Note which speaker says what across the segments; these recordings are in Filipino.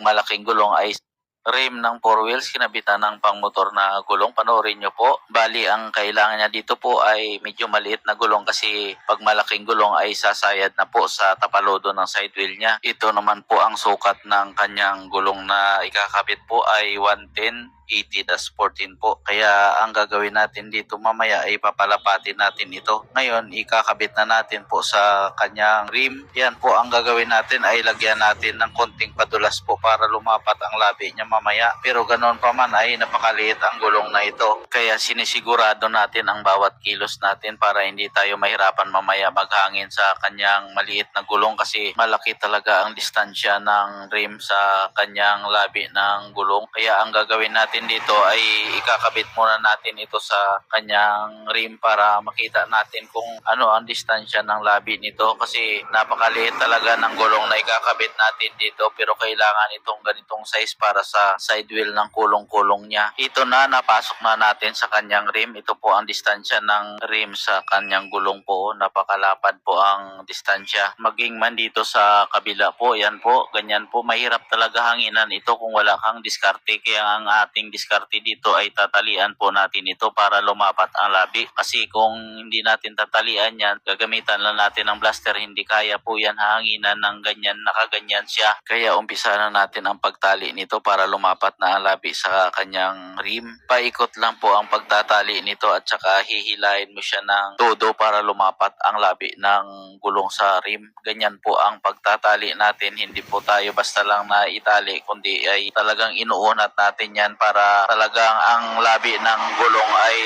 Speaker 1: malaking gulong ay rim ng four wheels, kinabitan ng pangmotor na gulong. Panoorin nyo po. Bali, ang kailangan niya dito po ay medyo maliit na gulong kasi pag malaking gulong ay sasayad na po sa tapalodo ng side wheel niya. Ito naman po ang sukat ng kanyang gulong na ikakabit po ay 110 80-14 po. Kaya ang gagawin natin dito mamaya ay papalapatin natin ito. Ngayon, ikakabit na natin po sa kanyang rim. Yan po ang gagawin natin ay lagyan natin ng konting padulas po para lumapat ang labi niya mamaya. Pero ganoon pa man ay napakaliit ang gulong na ito. Kaya sinisigurado natin ang bawat kilos natin para hindi tayo mahirapan mamaya maghangin sa kanyang maliit na gulong kasi malaki talaga ang distansya ng rim sa kanyang labi ng gulong. Kaya ang gagawin natin dito ay ikakabit muna natin ito sa kanyang rim para makita natin kung ano ang distansya ng labi nito kasi napakaliit talaga ng gulong na ikakabit natin dito pero kailangan itong ganitong size para sa side wheel ng kulong-kulong niya. Ito na napasok na natin sa kanyang rim. Ito po ang distansya ng rim sa kanyang gulong po. Napakalapad po ang distansya. Maging man dito sa kabila po, yan po, ganyan po. Mahirap talaga hanginan ito kung wala kang diskarte. Kaya ang ating diskarte dito ay tatalian po natin ito para lumapat ang labi. Kasi kung hindi natin tatalian yan, gagamitan lang natin ng blaster. Hindi kaya po yan hanginan ng ganyan, nakaganyan siya. Kaya umpisa na natin ang pagtali nito para lumapat na ang labi sa kanyang rim. Paikot lang po ang pagtatali nito at saka hihilahin mo siya ng todo para lumapat ang labi ng gulong sa rim. Ganyan po ang pagtatali natin. Hindi po tayo basta lang na itali kundi ay talagang inuunat natin yan para talagang ang labi ng gulong ay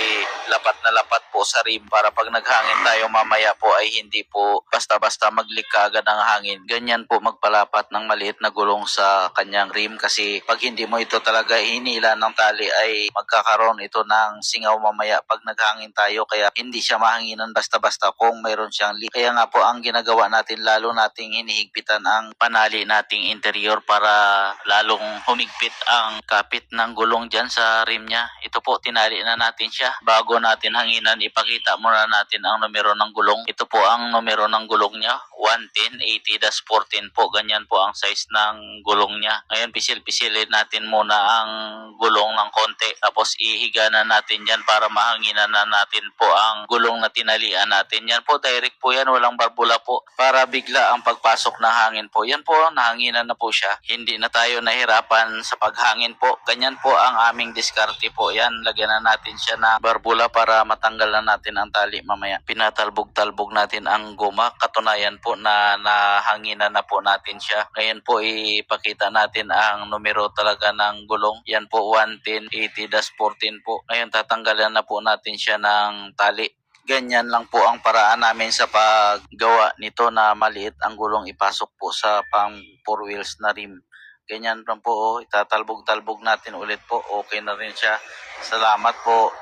Speaker 1: lapat na lapat po sa rim para pag naghangin tayo mamaya po ay hindi po basta-basta maglikka agad ang hangin. Ganyan po magpalapat ng maliit na gulong sa kanyang rim kasi pag hindi mo ito talaga hinila ng tali ay magkakaroon ito ng singaw mamaya pag naghangin tayo kaya hindi siya mahanginan basta-basta kung mayroon siyang leak. Kaya nga po ang ginagawa natin lalo nating hinihigpitan ang panali nating interior para lalong humigpit ang kapit ng gulong dyan sa rim niya. Ito po, tinali na natin siya. Bago natin hanginan, ipakita muna natin ang numero ng gulong. Ito po ang numero ng gulong niya. 110, 80-14 po. Ganyan po ang size ng gulong niya. Ngayon, pisil-pisilin natin muna ang gulong ng konti. Tapos, ihiga na natin yan para mahanginan na natin po ang gulong na tinalian natin. Yan po, direct po yan. Walang barbula po. Para bigla ang pagpasok ng hangin po. Yan po, nahanginan na po siya. Hindi na tayo nahirapan sa paghangin po. Ganyan po ang aming diskarte po. Yan, lagyan na natin siya ng barbula para matanggal na natin ang tali mamaya. Pinatalbog-talbog natin ang goma. Katunayan po na nahanginan na po natin siya. Ngayon po ipakita natin ang numero talaga ng gulong. Yan po 110 80-14 po. Ngayon tatanggalan na po natin siya ng tali. Ganyan lang po ang paraan namin sa paggawa nito na maliit ang gulong ipasok po sa pang four wheels na rim. Ganyan lang po, oh. itatalbog-talbog natin ulit po. Okay na rin siya. Salamat po.